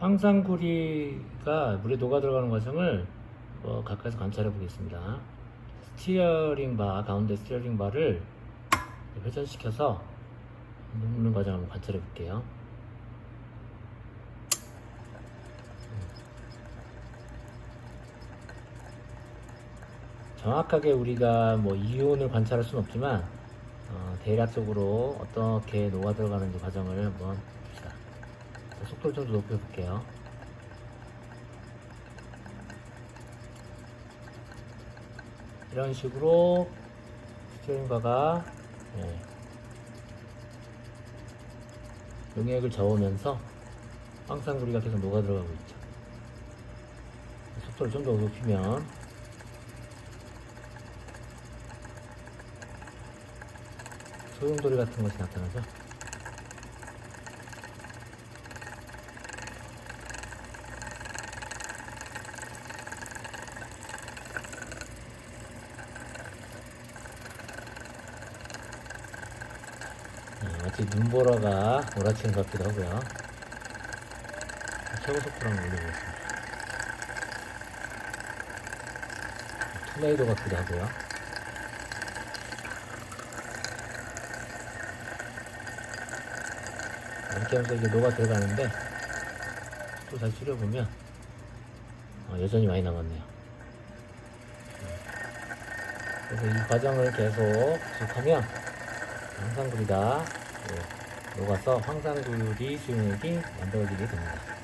황산구리가 물에 녹아 들어가는 과정을 어, 가까이서 관찰해 보겠습니다. 스티어링 바 가운데 스티어링 바를 회전시켜서 녹는 과정 한번 관찰해 볼게요. 정확하게 우리가 뭐 이온을 관찰할 수는 없지만 어, 대략적으로 어떻게 녹아 들어가는지 과정을 한번 속도를 좀 더 높여 볼게요. 이런 식으로 스티어링 바가 예, 용액을 저으면서 황산구리가 계속 녹아 들어가고 있죠. 속도를 좀 더 높이면 소용돌이 같은 것이 나타나죠. 마치 눈보라가 몰아치는 것 같기도 하고요. 최고 속도를 한번 올려보겠습니다. 토네이도 같기도 하고요. 이렇게 하면서 이게 녹아 들어가는데 또 잘 줄여보면 어, 여전히 많이 남았네요. 그래서 이 과정을 계속 계속하면 황산굴이가 예, 녹아서 황산굴이 수용액이 만들어지게 됩니다.